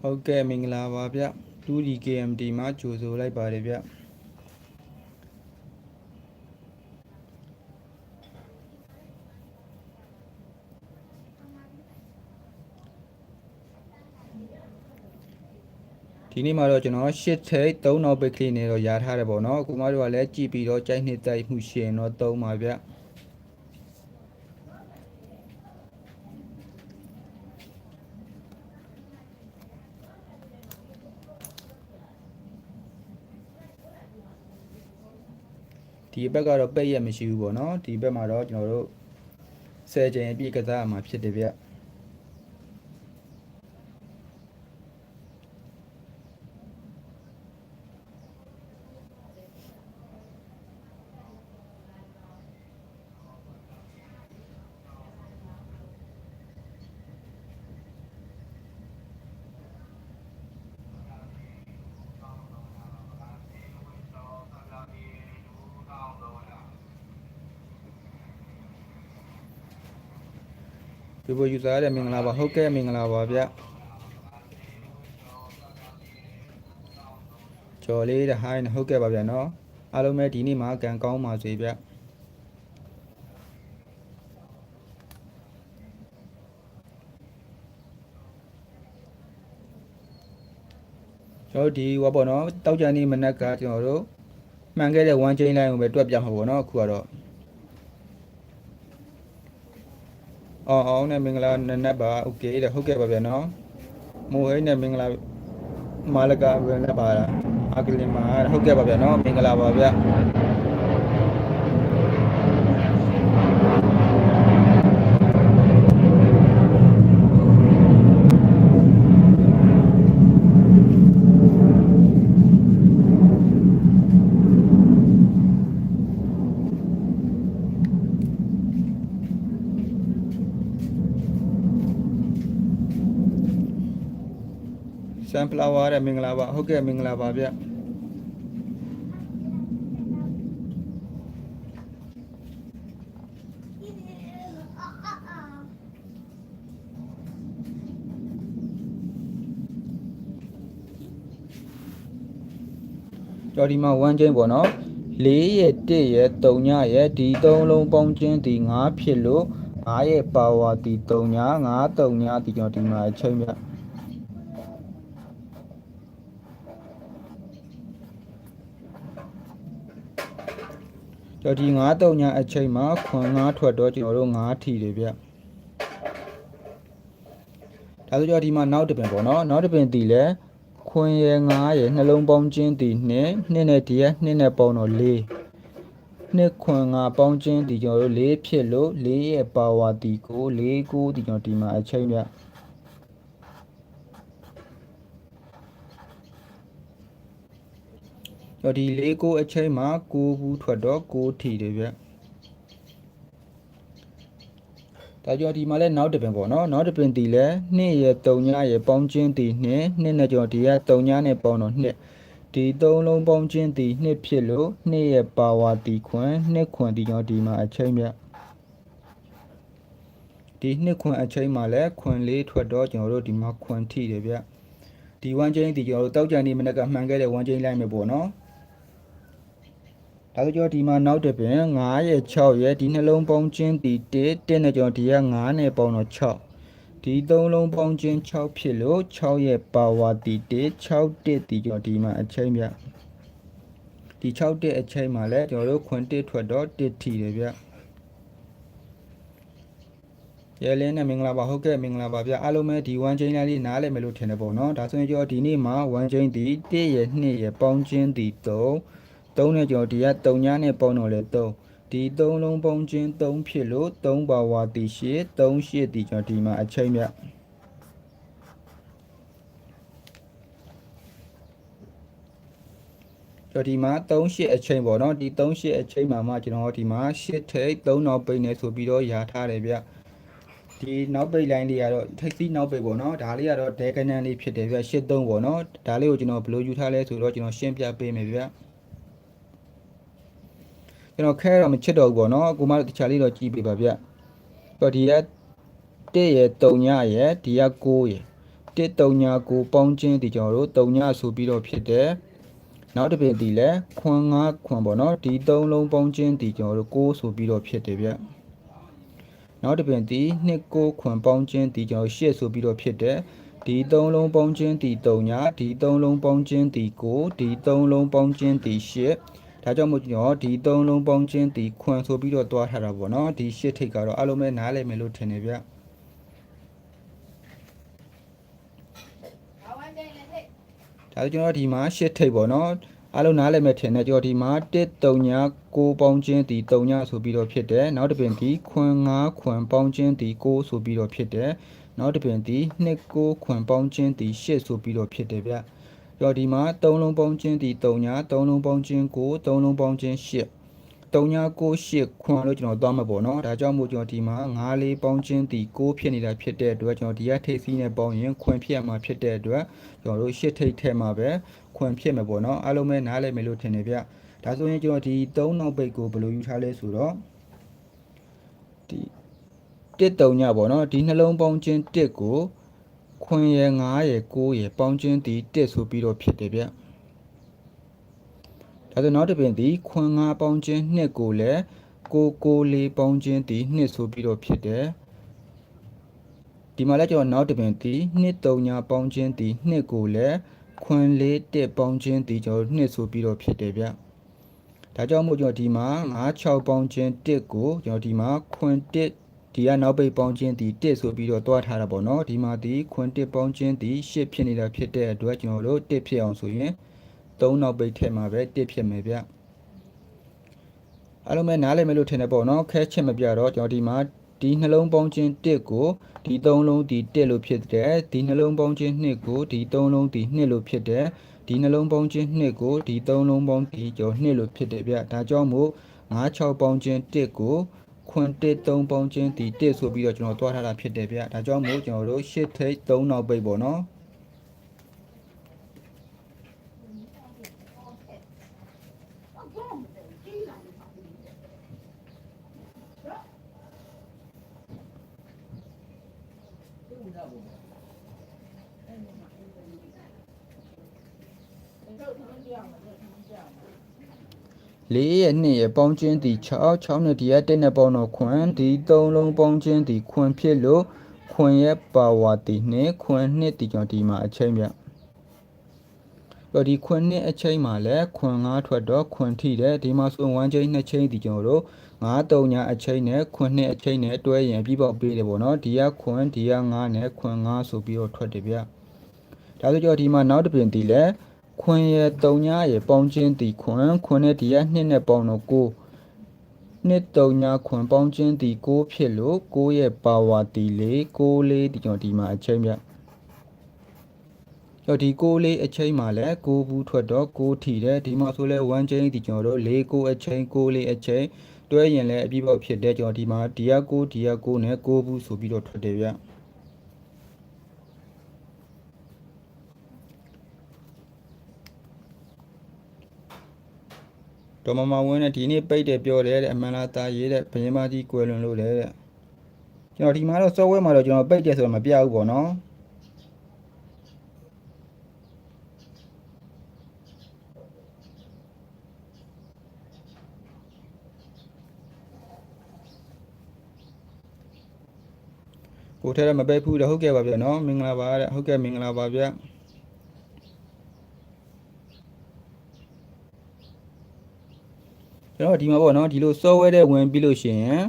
ဟုတ်ကဲ့မင်္ဂလာပါဗျ 2D KMT မှာကြိုဆိုလိုက်ပါတယ်ဗျ ဒီနေ့မှာတော့ကျွန်တော်ရှစ်ထိတ်3နောက်ပိတ်ကလေးနဲ့တော့ယာထားတယ်ပေါ့နော်အခုမှတို့ကလည်းကြည့်ပြီးတော့ကြိုက်နှစ်တိုက်မှုရှင်တော့3ပါဗျဒီဘက်ကတော့ပိတ်ရက်မရှိဘူးပေါ့နော်ဒီဘက်မှာတော့ကျွန်တော်တို့10ချိန်အပြည့်ကစားရမှာဖြစ်တယ်ဗျ ဒီဘယူဇာရတဲ့မင်္ဂလာပါဟုတ်ကဲ့မင်္ဂလာပါဗျကျော်လေးတဲ့ဟိုင်းဟုတ်ကဲ့ပါဗျနော်အားလုံးပဲဒီနေ့မှာကံကောင်းပါစေဗျကျွန်တော်ဒီဟောပေါ့နော်တောက်ကြနေမနက်ကကျွန်တော်တို့မှန်ခဲ့တဲ့1 chain line ကိုပဲတွက်ပြမှာပေါ့နော်အခုကတော့ အောင်အောင်နဲ့မင်္ဂလာနနက်ပါโอเคတဲ့ဟုတ်ကဲ့ပါဗျာနော်မိုးဟိနဲ့မင်္ဂလာမာလကဝင်လည်းပါလားအကလင်မာဟုတ်ကဲ့ပါဗျာနော်မင်္ဂလာပါဗျာ န်ဖလာဝါတဲ့မင်္ဂလာပါဟုတ်ကဲ့မင်္ဂလာပါဗျာကြော်ဒီမှာ1ချင်းပေါ့နော်4ရဲ့1ရဲ့3ညရဲ့ဒီ3လုံးပေါင်းချင်းဒီ9ဖြစ်လို့9ရဲ့ပါဝါဒီ3ည9 3ညဒီကြောင့်ဒီမှာအချိန်ဗျ တော်ဒီ9တုံညာအချိန်မှာခွန်9ထွက်တော့ကျွန်တော်တို့9ထီတွေဗျဒါဆိုကျွန်တော်ဒီမှာနောက်တစ်ပင်ပေါ့နော်နောက်တစ်ပင်တီလဲခွန်ရယ်9ရယ်နှလုံးပေါင်းချင်းတီနှစ်နှစ်နဲ့ဒီရနှစ်နဲ့ပေါင်းတော့4နှစ်ခွန်9ပေါင်းချင်းတီကျွန်တော်တို့4ဖြစ်လို့4ရဲ့ပါဝါတီကို4 9တီကျွန်တော်ဒီမှာအချိန်ဗျကျွန် တော်ဒီ4 9အချိန်မှာ9ဘူးထွက်တော့9ထီတွေဗျဒါကြောင့်ဒီမှာလဲနောက်တစ်ပင်ပေါ့နော်နောက်တစ်ပင်တီလဲ2ရယ်3ညရယ်ပေါင်းချင်းတီ2နှစ်နဲ့ကျွန်တော်ဒီက3ညနဲ့ပေါင်းတော့2ဒီ3လုံးပေါင်းချင်းတီ2ဖြစ်လို့2ရယ်ပါဝါတီခွန်2ခွန်တီကျွန်တော်ဒီမှာအချိန်ဗျဒီ2ခွန်အချိန်မှာလဲခွန်လေးထွက်တော့ကျွန်တော်တို့ဒီမှာခွန်ထိတယ်ဗျဒီ1ချင်းတီကျွန်တော်တို့တောက်ကြံနေမနေ့ကမှန်ခဲ့တဲ့1ချင်းလိုက်မယ်ပေါ့နော် ဒါဆိုကျော်ဒီမှာနောက်တစ်ပင်9ရဲ့6ရဲ့ဒီနှလုံးပေါင်းချင်းဒီ1 1နဲ့ကျော်ဒီက9နဲ့ပေါင်းတော့6ဒီ3လုံးပေါင်းချင်း6ဖြစ်လို့6ရဲ့ပါဝါဒီ1 6 1ဒီကျော်ဒီမှာအချိန်ဗျဒီ6 1အချိန်မှာလဲကျွန်တော်တို့ခွန်1ထွက်တော့1ထီတယ်ဗျရဲလင်းနဲ့မင်္ဂလာပါဟုတ်ကဲ့မင်္ဂလာပါဗျအားလုံးပဲဒီ1ချင်းလေးနားလည်မယ်လို့ထင်တယ်ပေါ့နော်ဒါဆိုရင်ကျော်ဒီနေ့မှာ1ချင်းဒီ1ရဲ့2ရဲ့ပေါင်းချင်းဒီ3 3နဲ့ကျော်ဒီက3ညနဲ့ပေါင်းတော့လေ3ဒီ3လုံးပေါင်းချင်း3ဖြစ်လို့3ပါဝါတီရှစ်3ရှစ်ဒီကျော်ဒီမှာအချိန်မြကျော်ဒီမှာ3ရှစ်အချိန်ပေါ့နော်ဒီ3ရှစ်အချိန်မှာမှကျွန်တော်ဒီမှာရှစ်ထိတ်3နောက်ပိတ်နေဆိုပြီးတော့ယာထားတယ်ဗျဒီနောက်ပိတ် line လေးကတော့ထိပ်စီးနောက်ပိတ်ပေါ့နော်ဒါလေးကတော့ဒဲကနန်းလေးဖြစ်တယ်ဗျ83ပေါ့နော်ဒါလေးကိုကျွန်တော်ဘယ်လိုယူထားလဲဆိုတော့ကျွန်တော်ရှင်းပြပေးမယ်ဗျ ကျွန်တော်ခဲတော့မချစ်တော့ဘူးပေါ့နော်ကိုမတခြားလေးတော့ကြည့်ပေးပါဗျတော့ဒီက1ရဲ့3ညရဲ့ဒီက9ရဲ့1 3ည9ပေါင်းချင်းဒီကျွန်တော်တို့3ညဆိုပြီးတော့ဖြစ်တယ်နောက်တစ်ပြင်ဒီလဲခွန်5ခွန်ပေါ့နော်ဒီ3လုံးပေါင်းချင်းဒီကျွန်တော်တို့6ဆိုပြီးတော့ဖြစ်တယ်ဗျနောက်တစ်ပြင်ဒီ2 9ခွန်ပေါင်းချင်းဒီကျွန်တော်8ဆိုပြီးတော့ဖြစ်တယ်ဒီ3လုံးပေါင်းချင်းဒီ3ညဒီ3လုံးပေါင်းချင်းဒီ9ဒီ3လုံးပေါင်းချင်းဒီ8 ဒါကြောင့်မို့ကျွန်တော်ဒီ3လုံးပေါင်းချင်းဒီခွန်ဆိုပြီးတော့တွားထားတာပေါ့နော်ဒီ8ထိတ်ကတော့အလုံးမဲ့နားလည်မယ်လို့ထင်တယ်ဗျဒါဆိုကျွန်တော်ဒီမှာရှစ်ထိပ်ပေါ့နော်အားလုံးနားလည်မဲ့ထင်တယ်ကျွန်တော်ဒီမှာ1 3ည6ပေါင်းချင်းဒီ3ညဆိုပြီးတော့ဖြစ်တယ်နောက်တစ်ပင်ဒီခွန်5ခွန်ပေါင်းချင်းဒီ6ဆိုပြီးတော့ဖြစ်တယ်နောက်တစ်ပင်ဒီ2 9ခွန်ပေါင်းချင်းဒီ8ဆိုပြီးတော့ဖြစ်တယ်ဗျ ကျွန်တော်ဒီမှာ3လုံးပေါင်းချင်းဒီ3ည3လုံးပေါင်းချင်း9 3လုံးပေါင်းချင်း8 3ည9 8ခွန်လို့ကျွန်တော်သွားမှာပေါ့နော်ဒါကြောင့်မို့ကျွန်တော်ဒီမှာ9လေးပေါင်းချင်းဒီ9ဖြစ်နေတာဖြစ်တဲ့အတွက်ကျွန်တော်ဒီကထိပ်စီးနဲ့ပေါင်းရင်ခွန်ဖြစ်ရမှာဖြစ်တဲ့အတွက်ကျွန်တော်တို့8ထိပ်ထဲမှာပဲခွန်ဖြစ်မှာပေါ့နော်အားလုံးပဲနားလည်မယ်လို့ထင်တယ်ဗျဒါဆိုရင်ကျွန်တော်ဒီ3နောက်ပိတ်ကိုဘယ်လိုယူထားလဲဆိုတော့ဒီ1 3ညပေါ့နော်ဒီနှလုံးပေါင်းချင်း1ကို ခွန်ရယ်9ရယ်9ရယ်ပေါင်းချင်းဒီ1ဆိုပြီးတော့ဖြစ်တယ်ဗျဒါဆိုနောက်တစ်ပြင်ဒီခွန်9ပေါင်းချင်း2ကိုလည်းကိုကိုလေးပေါင်းချင်းဒီ2ဆိုပြီးတော့ဖြစ်တယ်ဒီမှာလည်းကျွန်တော်နောက်တစ်ပြင်ဒီ2 3ညပေါင်းချင်းဒီ2ကိုလည်းခွန်လေး1ပေါင်းချင်းဒီကျွန်တော်2ဆိုပြီးတော့ဖြစ်တယ်ဗျဒါကြောင့်မို့ကျွန်တော်ဒီမှာ9 6ပေါင်းချင်း1ကိုကျွန်တော်ဒီမှာခွန်1 ဒီကနောက်ပိတ်ပေါင်းချင်းဒီ1ဆိုပြီးတော့တွားထားတာပေါ့နော်ဒီမှာဒီခွန်1ပေါင်းချင်းဒီ8ဖြစ်နေတာဖြစ်တဲ့အတွက်ကျွန်တော်တို့1ဖြစ်အောင်ဆိုရင်3နောက်ပိတ်ထဲမှာပဲ1ဖြစ်မယ်ဗျအားလုံးပဲနားလည်မယ်လို့ထင်တယ်ပေါ့နော်ခဲချစ်မပြတော့ကျွန်တော်ဒီမှာဒီနှလုံးပေါင်းချင်း1ကိုဒီ3လုံးဒီ1လို့ဖြစ်တယ်ဒီနှလုံးပေါင်းချင်း2ကိုဒီ3လုံးဒီ2လို့ဖြစ်တယ်ဒီနှလုံးပေါင်းချင်း2ကိုဒီ3လုံးပေါင်းဒီကျော်2လို့ဖြစ်တယ်ဗျဒါကြောင့်မို့9 6ပေါင်းချင်း1ကို ခွန်1 3ပေါင်းချင်းဒီ1ဆိုပြီးတော့ကျွန်တော်တွားထားတာဖြစ်တယ်ဗျဒါကြောင့်မို့ကျွန်တော်တို့8ထိပ်3နောက်ပိတ်ပေါ့နော် လေး ရဲ့နှစ်ရဲ့ပေါင်းချင်းဒီ6 6နဲ့ဒီရဲ့တက်နဲ့ပေါင်းတော့ခွန်ဒီ3လုံးပေါင်းချင်းဒီခွန်ဖြစ်လို့ခွန်ရဲ့ပါဝါဒီနဲ့ခွန်နှစ်ဒီကြောင့်ဒီမှာအချိန်ပြတော့ဒီခွန်နှစ်အချိန်မှာလဲခွန်9ထွက်တော့ခွန်ထိတယ်ဒီမှာဆို1ချိန်2ချိန်ဒီကျွန်တော်တို့9 3ညာအချိန်နဲ့ခွန်နှစ်အချိန်နဲ့တွဲရင်ပြီးပေါက်ပေးတယ်ပေါ့နော်ဒီကခွန်ဒီက9နဲ့ခွန်9ဆိုပြီးတော့ထွက်တယ်ဗျဒါဆိုကြောဒီမှာနောက်တစ်ပြင်ဒီလဲ ခွန်ရဲ့3ညရဲ့ပေါင်းချင်းဒီခွန်ခွန်နဲ့ဒီက2နဲ့ပေါင်းတော့9နှစ်3ညခွန်ပေါင်းချင်းဒီ6ဖြစ်လို့6ရဲ့ပါဝါဒီလေး6လေးဒီကျွန်တော်ဒီမှာအချိန်ပြကျော်ဒီ6လေးအချိန်မှာလဲ6ဘူးထွက်တော့6ထီတယ်ဒီမှာဆိုလဲ1ချိန်ဒီကျွန်တော်တို့4 6အချိန်6လေးအချိန်တွဲရင်လဲအပြည့်ပေါက်ဖြစ်တယ်ကျွန်တော်ဒီမှာဒီက6ဒီက6နဲ့6ဘူးဆိုပြီးတော့ထွက်တယ်ဗျ တော်မမဝင်းနဲ့ဒီနေ့ပိတ်တယ်ပြောတယ်တဲ့အမှန်လားတာရေးတဲ့ဘယင်းမကြီးကွယ်လွန်လို့လေတဲ့ကျွန်တော်ဒီမှာတော့ software မှာတော့ကျွန်တော်ပိတ်တယ်ဆိုတော့မပြဘူးပေါ့နော်ကိုထဲတော့မပိတ်ဘူးတော့ဟုတ်ကဲ့ပါဗျာနော်မင်္ဂလာပါတဲ့ဟုတ်ကဲ့မင်္ဂလာပါဗျာ ကျွန်တော်ဒီမှာပေါ့နော်ဒီလို software တဲ့ဝင်ပြီးလို့ရှိရင်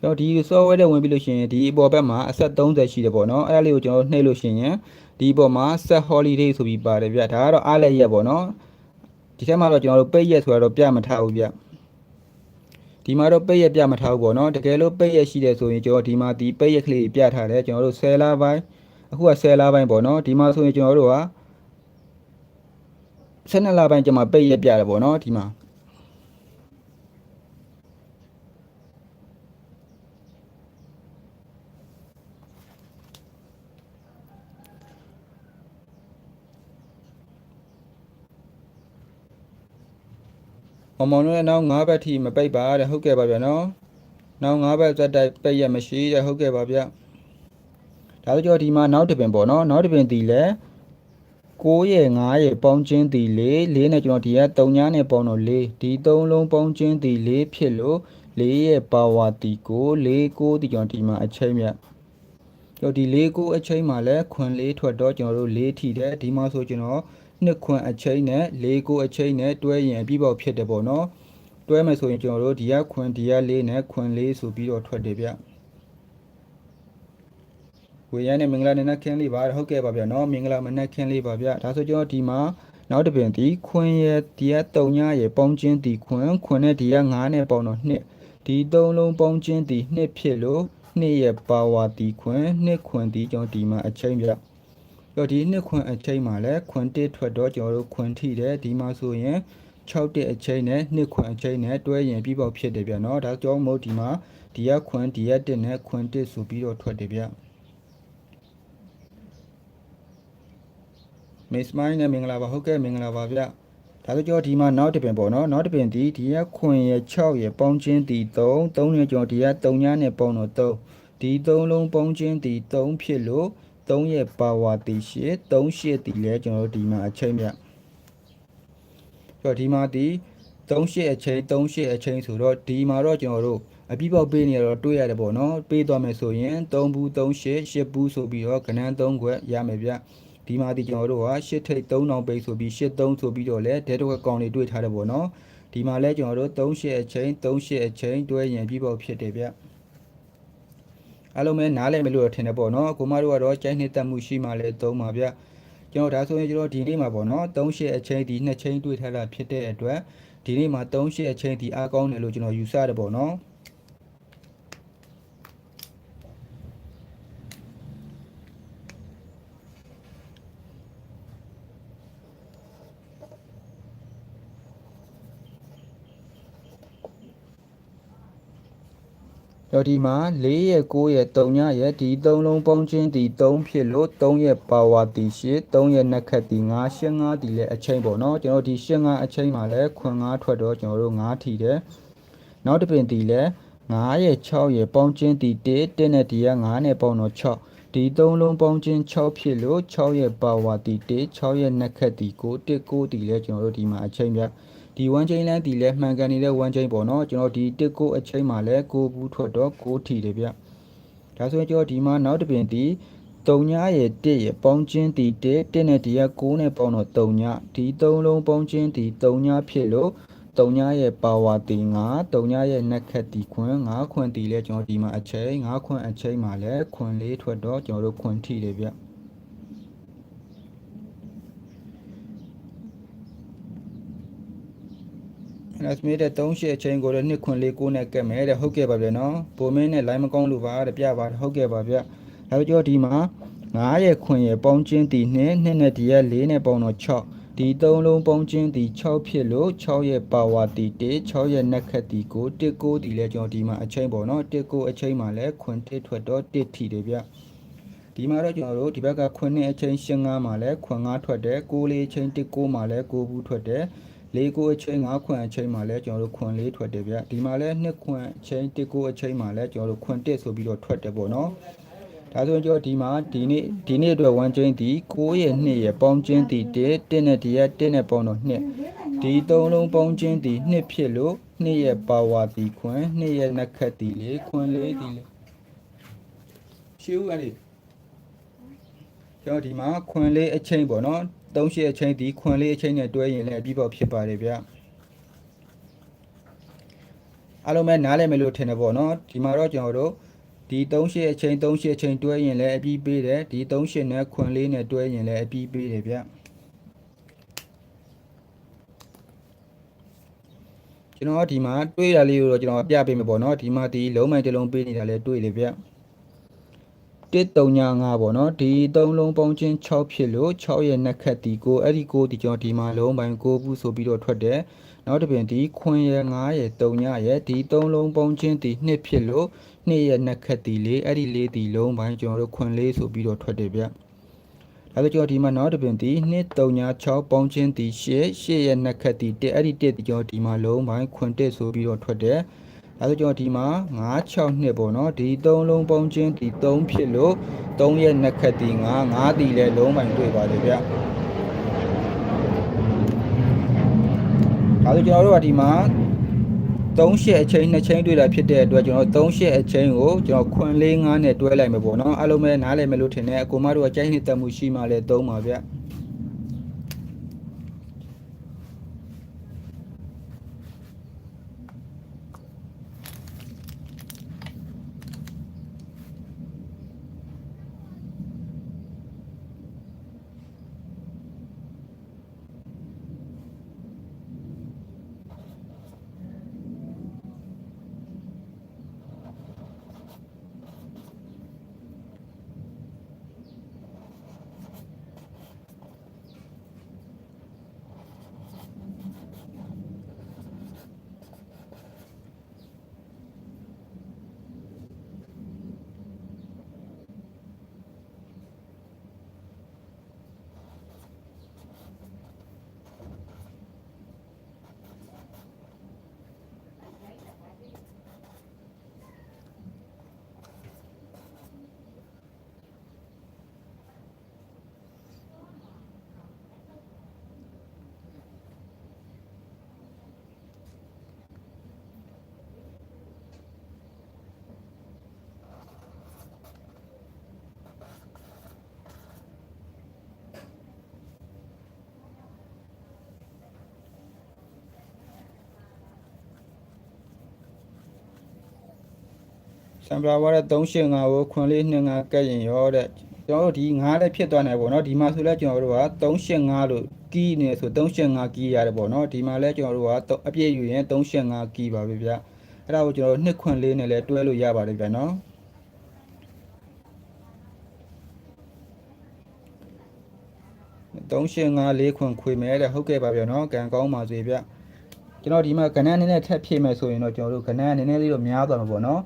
ကျွန်တော်ဒီ software တဲ့ဝင်ပြီးလို့ရှိရင်ဒီအပေါ်ဘက်မှာအဆက်30ရှိတယ်ပေါ့နော်အဲ့ဒါလေးကိုကျွန်တော်နှိပ်လို့ရှိရင်ဒီအပေါ်မှာ set holiday ဆိုပြီးပါတယ်ဗျဒါကတော့အားလည်းရက်ပေါ့နော်ဒီထဲမှာတော့ကျွန်တော်တို့ပိတ်ရက်ဆိုတော့ပြမထားဘူးဗျဒီမှာတော့ပိတ်ရက်ပြမထားဘူးပေါ့နော်တကယ်လို့ပိတ်ရက်ရှိတယ်ဆိုရင်ကျွန်တော်ဒီမှာဒီပိတ်ရက်ကလေးပြထားတယ်ကျွန်တော်တို့10လပိုင်း အခုက10လပိုင်းပေါ့နော်ဒီမှာဆိုရင်ကျွန်တော်တို့က12လပိုင်းကျမှပိတ်ရက်ပြတယ်ပေါ့နော်ဒီမှာမမောင်တို့လည်းနောက်9ဘက်ထိမပိတ်ပါတဲ့ဟုတ်ကဲ့ပါဗျာနော်နောက်9ဘက်ဇက်တိုက်ပိတ်ရက်မရှိတဲ့ဟုတ်ကဲ့ပါဗျာ ဒါဆိုကြောဒီမှာနောက်တစ်ပင်ပေါ့နော်နောက်တစ်ပင်ဒီလဲ9ရဲ့9ရဲ့ပေါင်းချင်းဒီ4 4နဲ့ကျွန်တော်ဒီက3ညာနဲ့ပေါင်းတော့4ဒီ3လုံးပေါင်းချင်းဒီ4ဖြစ်လို့4ရဲ့ပါဝါတီကို4 9ဒီကျွန်တော်ဒီမှာအချိန်မြတ်ကျွန်တော်ဒီ4 9အချိန်မှာလဲခွန်4ထွက်တော့ကျွန်တော်တို့4ထီတယ်ဒီမှာဆိုကျွန်တော်နှစ်ခွန်အချိန်နဲ့4 9အချိန်နဲ့တွဲရင်အပြီးပေါက်ဖြစ်တယ်ပေါ့နော်တွဲမယ်ဆိုရင်ကျွန်တော်တို့ဒီကခွန်ဒီက4နဲ့ခွန်4ဆိုပြီးတော့ထွက်တယ်ဗျ ဝေရနဲ့မင်္ဂလာနေ့နဲ့ခင်းလေးပါဟုတ်ကဲ့ပါဗျာနော်မင်္ဂလာမနေ့ခင်းလေးပါဗျာဒါဆိုကျွန်တော်ဒီမှာနောက်တစ်ပင်ဒီခွန်ရဲ့ဒီက3ညရဲ့ပေါင်းချင်းဒီခွန်ခွန်နဲ့ဒီက9နဲ့ပေါင်းတော့2ဒီ3လုံးပေါင်းချင်းဒီ2ဖြစ်လို့2ရဲ့ပါဝါဒီခွန်2ခွန်ဒီကျွန်တော်ဒီမှာအချိန်ဗျတော့ဒီ2ခွန်အချိန်မှာလဲခွန်1ထွက်တော့ကျွန်တော်တို့ခွန်ထိတယ်ဒီမှာဆိုရင်6တက်အချိန်နဲ့2ခွန်အချိန်နဲ့တွဲရင်ပြီးပေါက်ဖြစ်တယ်ဗျနော်ဒါကြောင့်မို့ဒီမှာဒီကခွန်ဒီက1နဲ့ခွန်1ဆိုပြီးတော့ထွက်တယ်ဗျ Miss Mine နဲ့မင်္ဂလာပါဟုတ်ကဲ့မင်္ဂလာပါဗျဒါဆိုကြောဒီမှာနောက်တစ်ပင်ပေါ့နော်နောက်တစ်ပင်ဒီဒီကခွင်ရ6ရပေါင်းချင်းဒီ3 3နဲ့ကြောဒီက3ညနဲ့ပေါင်းတော့3ဒီ3လုံးပေါင်းချင်းဒီ3ဖြစ်လို့3ရဲ့ပါဝါတီ8 3 8တီလဲကျွန်တော်တို့ဒီမှာအချိန်ပြဆိုတော့ဒီမှာဒီ3 8အချိန်3 8အချိန်ဆိုတော့ဒီမှာတော့ကျွန်တော်တို့အပြီးပေါက်ပေးနေရတော့တွေးရတယ်ပေါ့နော်ပေးသွားမယ်ဆိုရင်3ဘူး3 8 8ဘူးဆိုပြီးတော့ကဏ္ဍ3ခွက်ရမယ်ဗျ ဒီမှာဒီကျွန်တော်တို့ကရှစ်ထိတ်3000ပိတ်ဆိုပြီး83ဆိုပြီးတော့လဲဒဲတော့ကောင်တွေတွေ့ထားတယ်ပေါ့နော်ဒီမှာလဲကျွန်တော်တို့38အချိန်38အချိန်တွဲရင်ပြီးပေါ့ဖြစ်တယ်ဗျအားလုံးပဲနားလည်မလို့ထင်တယ်ပေါ့နော်ကိုမတို့ကတော့ကြိုက်နှစ်သက်မှုရှိမှလဲသုံးပါဗျကျွန်တော်ဒါဆိုရင်ကျွန်တော်ဒီနေ့မှာပေါ့နော်38အချိန်ဒီ2ချိန်တွေ့ထားတာဖြစ်တဲ့အတွက်ဒီနေ့မှာ38အချိန်ဒီအားကောင်းတယ်လို့ကျွန်တော်ယူဆတယ်ပေါ့နော် တော့ဒီမှာ4ရဲ့9ရဲ့3ညရဲ့ဒီ3လုံးပေါင်းချင်းဒီ3ဖြစ်လို့3ရဲ့ပါဝါတီ8 3ရဲ့နှက်ခတ်ဒီ9 8 5ဒီလဲအချိန်ပေါ့နော်ကျွန်တော်ဒီ8 5အချိန်မှာလဲခွန်9ထွက်တော့ကျွန်တော်တို့9ထီတယ်နောက်တစ်ပင်ဒီလဲ9ရဲ့6ရဲ့ပေါင်းချင်းဒီ1 1နဲ့ဒီက9နဲ့ပေါင်းတော့6ဒီ3လုံးပေါင်းချင်း6ဖြစ်လို့6ရဲ့ပါဝါတီ1 6ရဲ့နှက်ခတ်ဒီ9 1 9ဒီလဲကျွန်တော်တို့ဒီမှာအချိန်ပြ ဒီ1ချိန်လမ်းဒီလဲမှန်ကန်နေတဲ့1ချိန်ပေါ့နော်ကျွန်တော်ဒီ1ကိုအချိန်မှာလဲ6ဘူးထွက်တော့6ထီတယ်ဗျဒါဆိုရင်ကျွန်တော်ဒီမှာနောက်တစ်ပင်ဒီ3ညရဲ့1ရဲ့ပေါင်းချင်းဒီ1 1နဲ့ဒီက9နဲ့ပေါင်းတော့3ညဒီ3လုံးပေါင်းချင်းဒီ3ညဖြစ်လို့3ညရဲ့ပါဝါတီ9 3ညရဲ့နှက်ခတ်တီခွန်း9ခွန်းတီလဲကျွန်တော်ဒီမှာအချိန်9ခွန်းအချိန်မှာလဲခွန်းလေးထွက်တော့ကျွန်တော်တို့ခွန်းထီတယ်ဗျ အဲ့ဒါစမီးတဲ့38အချိန်ကိုလည်း2ခွန်လေး9နဲ့ကက်မယ်တဲ့ဟုတ်ကဲ့ပါဗျနော်ပုံမင်းနဲ့ line မကောင်းလို့ပါတဲ့ပြပါဟုတ်ကဲ့ပါဗျဒါကြောဒီမှာ9ရဲ့ခွန်ရဲ့ပေါင်းချင်းတီ2 2နဲ့ဒီရဲ့4နဲ့ပေါင်းတော့6ဒီ3လုံးပေါင်းချင်းတီ6ဖြစ်လို့6ရဲ့ပါဝါတီ1 6ရဲ့နှက်ခတ်တီကို1 9တီလဲကျွန်တော်ဒီမှာအချိန်ပေါ့နော်1 9အချိန်မှာလဲခွန်1ထွက်တော့1ထီတယ်ဗျဒီမှာတော့ကျွန်တော်တို့ဒီဘက်ကခွန်နဲ့အချိန်8 5မှာလဲခွန်5ထွက်တယ်6လေးအချိန်1 9မှာလဲ6ဘူးထွက်တယ် လေးကိုအချိန်9ခွန်အချိန်မှာလဲကျွန်တော်တို့ခွန်လေးထွက်တယ်ဗျဒီမှာလဲ2ခွန်အချိန်1ကိုအချိန်မှာလဲကျွန်တော်တို့ခွန်1ဆိုပြီးတော့ထွက်တယ်ပေါ့နော်ဒါဆိုရင်ကျွန်တော်ဒီမှာဒီနေ့ဒီနေ့အတွက်1ချင်းဒီ9ရဲ့2ရဲ့ပေါင်းချင်းဒီ1 1နဲ့ဒီရဲ့1နဲ့ပေါင်းတော့2ဒီ3လုံးပေါင်းချင်းဒီ2ဖြစ်လို့2ရဲ့ပါဝါဒီခွန်2ရဲ့နှက်ခတ်ဒီလေခွန်လေးဒီလေရှင်းဦးအဲ့ဒီကျွန်တော်ဒီမှာခွန်လေးအချိန်ပေါ့နော် 3ရှစ်အချိန်ဒီခွန်လေးအချိန်နဲ့တွဲရင်လည်းအပြည့်ပေါက်ဖြစ်ပါတယ်ဗျအားလုံးပဲနားလည်မယ်လို့ထင်တယ်ပေါ့နော်ဒီမှာတော့ကျွန်တော်တို့ဒီ3ရှစ်အချိန်3ရှစ်အချိန်တွဲရင်လည်းအပြည့်ပေးတယ်ဒီ3ရှစ်နဲ့ခွန်လေးနဲ့တွဲရင်လည်းအပြည့်ပေးတယ်ဗျကျွန်တော်ဒီမှာတွေးတာလေးကိုတော့ကျွန်တော်ပြပေးမယ်ပေါ့နော်ဒီမှာဒီလုံးမိုင်တစ်လုံးပေးနေတာလည်းတွေးလေဗျ တ135ပေါ့နော်ဒီသုံးလုံးပေါင်းချင်း6ဖြစ်လို့6ရဲ့နှက်ခတ်ဒီကိုအဲ့ဒီကိုဒီကျွန်တော်ဒီမှာလုံးပိုင်း9ဘူးဆိုပြီးတော့ထွက်တယ်နောက်တစ်ပြင်ဒီခွင်ရဲ့9ရဲ့3ညရဲ့ဒီသုံးလုံးပေါင်းချင်းဒီ2ဖြစ်လို့2ရဲ့နှက်ခတ်ဒီလေးအဲ့ဒီလေးဒီလုံးပိုင်းကျွန်တော်တို့ခွင်လေးဆိုပြီးတော့ထွက်တယ်ဗျဒါဆိုကျွန်တော်ဒီမှာနောက်တစ်ပြင်ဒီ2 3ည6ပေါင်းချင်းဒီ8 8ရဲ့နှက်ခတ်ဒီ1အဲ့ဒီ1ဒီကျွန်တော်ဒီမှာလုံးပိုင်းခွင်1ဆိုပြီးတော့ထွက်တယ် အဲဒါကျွန်တော်ဒီမှာ9 6နှစ်ပေါ့နော်ဒီ3လုံးပေါင်းချင်းဒီ3ဖြစ်လို့3ရဲ့နှစ်ခက်ဒီ9 9ဒီလည်းလုံးပိုင်တွေ့ပါတယ်ဗျဒါဆိုကျွန်တော်တို့ကဒီမှာ3ရှစ်အချိန်2ချိန်တွေ့တာဖြစ်တဲ့အတွက်ကျွန်တော်3ရှစ်အချိန်ကိုကျွန်တော်ခွန်လေး9နဲ့တွဲလိုက်မယ်ပေါ့နော်အားလုံးပဲနားလည်မယ်လို့ထင်တယ်အကူမတို့ကကြိုက်နှစ်သက်မှုရှိမှလည်းသုံးပါဗျ စံပလာဝါတဲ့385ကိုခွန်လေး25ကက်ရင်ရောတဲ့ကျွန်တော်တို့ဒီ9လည်းဖြစ်သွားနိုင်ပေါ့နော်ဒီမှာဆိုလဲကျွန်တော်တို့က385လို့ကီးနေဆို385ကီးရတယ်ပေါ့နော်ဒီမှာလဲကျွန်တော်တို့ကအပြည့်ယူရင်385ကီးပါပဲဗျအဲ့ဒါကိုကျွန်တော်တို့နှစ်ခွန်လေးနဲ့လည်းတွဲလို့ရပါတယ်ဗျနော်385လေးခွန်ခွေမယ်တဲ့ဟုတ်ကဲ့ပါဗျနော်ကံကောင်းပါစေဗျကျွန်တော်ဒီမှာကဏ္ဍနည်းနည်းထပ်ဖြည့်မယ်ဆိုရင်တော့ကျွန်တော်တို့ကဏ္ဍနည်းနည်းလေးတော့များသွားမှာပေါ့နော်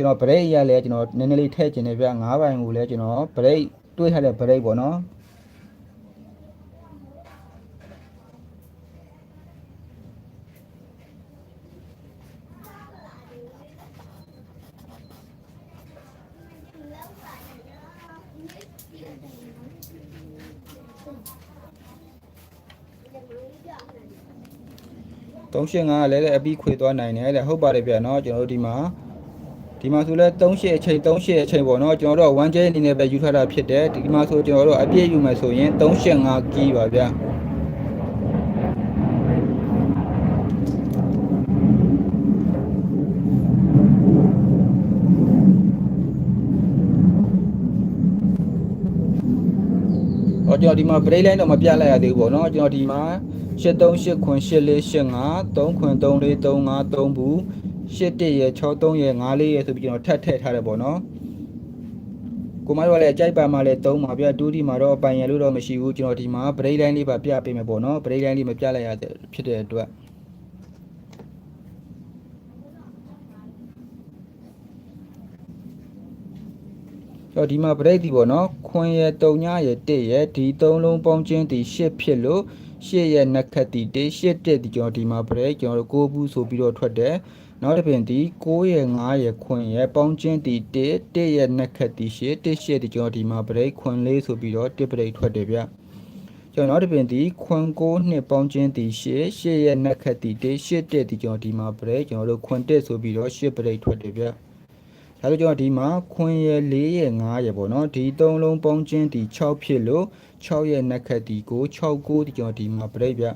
ကျွန်တော် break ရလဲကျွန်တော်နည်းနည်းလေးထည့်ကျင်တယ်ဗျ၅ဘိုင်ကိုလဲကျွန်တော် break တွေးထားတဲ့ break ပေါ့နော်385ကလည်းလည်းအပြီးခွေသွားနိုင်တယ်တဲ့ဟုတ်ပါတယ်ဗျနော်ကျွန်တော်တို့ဒီမှာ ဒီမှာဆိုလဲ38အချိန်38အချိန်ပေါ့နော်ကျွန်တော်တို့1 J အနေနဲ့ပဲယူထားတာဖြစ်တယ်ဒီမှာဆိုကျွန်တော်တို့အပြည့်ယူမယ်ဆိုရင်385ကီးပါဗျဟောကျွန်တော်ဒီမှာ break line တော့မပြလိုက်ရသေးဘူးပေါ့နော်ကျွန်တော်ဒီမှာ8389ခွန်8485 3ခွန်3435 3ဘူး 81ရဲ့63ရဲ့54ရဲ့ဆိုပြီးကျွန်တော်ထပ်ထည့်ထားတယ်ပေါ့နော်ကိုမတို့ကလည်းအကြိုက်ပါမှလည်းသုံးပါဗျဒူးဒီမှာတော့ပိုင်ရလို့တော့မရှိဘူးကျွန်တော်ဒီမှာ break line လေးပါပြပေးမယ်ပေါ့နော် break line လေးမပြလိုက်ရတဲ့ဖြစ်တဲ့အတွက်တော့ဒီမှာ break ဒီပေါ့နော်ခွန်ရဲ့3ညရဲ့1ရဲ့ဒီ3လုံးပေါင်းချင်းဒီ8ဖြစ်လို့8ရဲ့နှက်ခတ်ဒီ1 8တက်ဒီကျွန်တော်ဒီမှာ break ကျွန်တော်တို့6ဘူးဆိုပြီးတော့ထွက်တယ် နောက်တစ်ပြင်ဒီ6ရဲ့9ရဲ့ခွင်ရဲ့ပေါင်းချင်းဒီ1 1ရဲ့နှက်ခတ်ဒီ8 1 8ဒီကျွန်တော်ဒီမှာ break ခွင်လေးဆိုပြီးတော့1 break ထွက်တယ်ဗျကျွန်တော်နောက်တစ်ပြင်ဒီခွန်6နှစ်ပေါင်းချင်းဒီ8 8ရဲ့နှက်ခတ်ဒီ1 8တက်ဒီကျွန်တော်ဒီမှာ break ကျွန်တော်တို့ခွင်1ဆိုပြီးတော့8 break ထွက်တယ်ဗျဒါဆိုကျွန်တော်ဒီမှာခွင်ရယ်၄ရယ်၅ရယ်ပေါ့နော်ဒီ၃လုံးပေါင်းချင်းဒီ6ဖြစ်လို့6ရဲ့နှက်ခတ်ဒီကို6 9ဒီကျွန်တော်ဒီမှာပြိတ်ဗျ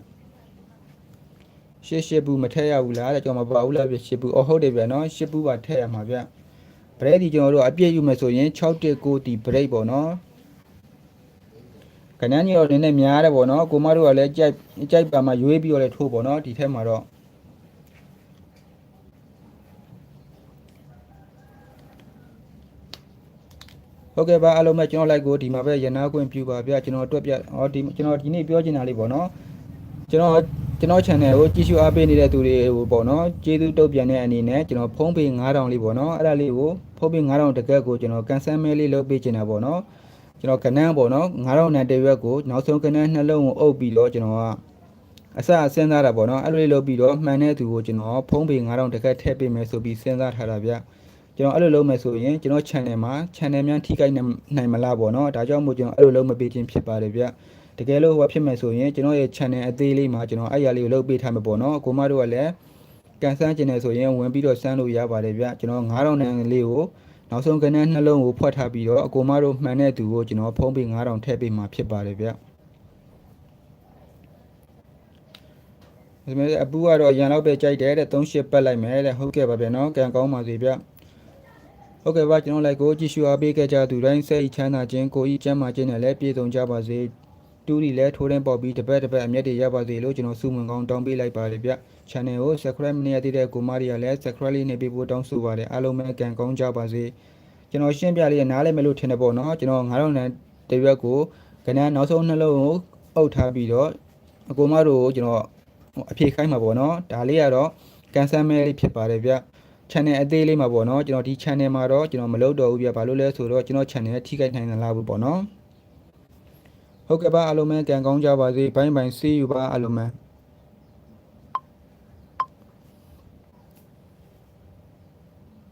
ရှစ်ရှစ်ဘူးမထည့်ရဘူးလားတဲ့ကျွန်တော်မပါဘူးလားပြရှစ်ဘူးအော်ဟုတ်တယ်ဗျနော်ရှစ်ဘူးပါထည့်ရမှာဗျဘရိတ်ဒီကျွန်တော်တို့အပြည့်ယူမယ်ဆိုရင်6တက်9ဒီဘရိတ်ပေါ့နော်ကနန်းကြီးတော့နည်းနည်းများတယ်ပေါ့နော်ကိုမတို့ကလည်းကြိုက်ကြိုက်ပါမှရွေးပြီးတော့လည်းထိုးပေါ့နော်ဒီထက်မှာတော့ဟုတ်ကဲ့ပါအားလုံးပဲကျွန်တော် like ကိုဒီမှာပဲရနာခွင့်ပြုပါဗျကျွန်တော်တွက်ပြဟောဒီကျွန်တော်ဒီနေ့ပြောချင်တာလေးပေါ့နော် ကျွန်တော်ကျွန်တော် channel ကိုကြည့်ရှုအားပေးနေတဲ့သူတွေဟိုပေါ့နော်ကျေးဇူးတုတ်ပြန်တဲ့အနေနဲ့ကျွန်တော်ဖုံးပေ9000လေးပေါ့နော်အဲ့ဒါလေးကိုဖုံးပေ9000တကက်ကိုကျွန်တော်ကန်ဆယ်မဲလေးလုပ်ပေးချင်တာပေါ့နော်ကျွန်တော်ကနန်းပေါ့နော်9000နဲ့တရွက်ကိုနောက်ဆုံးကနန်းနှလုံးကိုအုပ်ပြီးတော့ကျွန်တော်ကအစအစဉ်းစားတာပေါ့နော်အဲ့လိုလေးလုပ်ပြီးတော့မှန်တဲ့သူကိုကျွန်တော်ဖုံးပေ9000တကက်ထည့်ပေးမယ်ဆိုပြီးစဉ်းစားထားတာဗျကျွန်တော်အဲ့လိုလုပ်မယ်ဆိုရင်ကျွန်တော် channel မှာ channel များထိခိုက်နိုင်မလားပေါ့နော်ဒါကြောင့်မို့ကျွန်တော်အဲ့လိုလုပ်မပေးခြင်းဖြစ်ပါတယ်ဗျ တကယ်လို့ဟိုဖြစ်မယ်ဆိုရင်ကျွန်တော်ရဲ့ channel အသေးလေးမှာကျွန်တော်အဲ့ရလေးကိုလုပ်ပေးထားမှာပေါ့နော်ကိုမတို့ကလည်းကန်ဆန်း channel ဆိုရင်ဝင်ပြီးတော့စမ်းလို့ရပါတယ်ဗျကျွန်တော်9000နန်းလေးကိုနောက်ဆုံးကဏ္ဍနှလုံးကိုဖွက်ထားပြီးတော့အကိုမတို့မှန်တဲ့သူကိုကျွန်တော်ဖုံးပေး9000ထည့်ပေးမှာဖြစ်ပါတယ်ဗျဒီမဲ့အပူကတော့ရန်တော့ပဲကြိုက်တယ်တဲ့38ပတ်လိုက်မယ်တဲ့ဟုတ်ကဲ့ပါဗျနော်ကံကောင်းပါစေဗျဟုတ်ကဲ့ပါကျွန်တော်လိုက်ကိုကြည့်ရှုအားပေးခဲ့ကြသူတိုင်းစိတ်ချမ်းသာခြင်းကိုဤကျမ်းမာခြင်းနဲ့လည်းပြည့်စုံကြပါစေ တူရီလည်းထိုးတဲ့ပေါက်ပြီးတစ်ပတ်တစ်ပတ်အမျက်တွေရပါစေလို့ကျွန်တော်ဆုမွန်ကောင်းတောင်းပေးလိုက်ပါတယ်ဗျ channel ကို subscribe မနေရသေးတဲ့ကိုမရီကလည်း subscribe လေးနေပေးဖို့တောင်းဆိုပါတယ်အားလုံးပဲကံကောင်းကြပါစေကျွန်တော်ရှင်းပြလေးနားလည်းမလို့ထင်တယ်ပေါ့နော်ကျွန်တော်9000တန်တရွက်ကိုကနန်းနောက်ဆုံးနှလုံးကိုအုပ်ထားပြီးတော့အကိုမတို့ကိုကျွန်တော်အဖြေခိုင်းမှာပေါ့နော်ဒါလေးကတော့ကန်ဆယ်မဲလေးဖြစ်ပါတယ်ဗျ channel အသေးလေးမှာပေါ့နော်ကျွန်တော်ဒီ channel မှာတော့ကျွန်တော်မလုပ်တော့ဘူးပြဘာလို့လဲဆိုတော့ကျွန်တော် channel ထိခိုက်နိုင်သလားဘူးပေါ့နော် ဟုတ်ကဲ့ပါအားလုံးပဲကံကောင်းကြပါစေဘိုင်းဘိုင်း see you ပါအားလုံးပဲ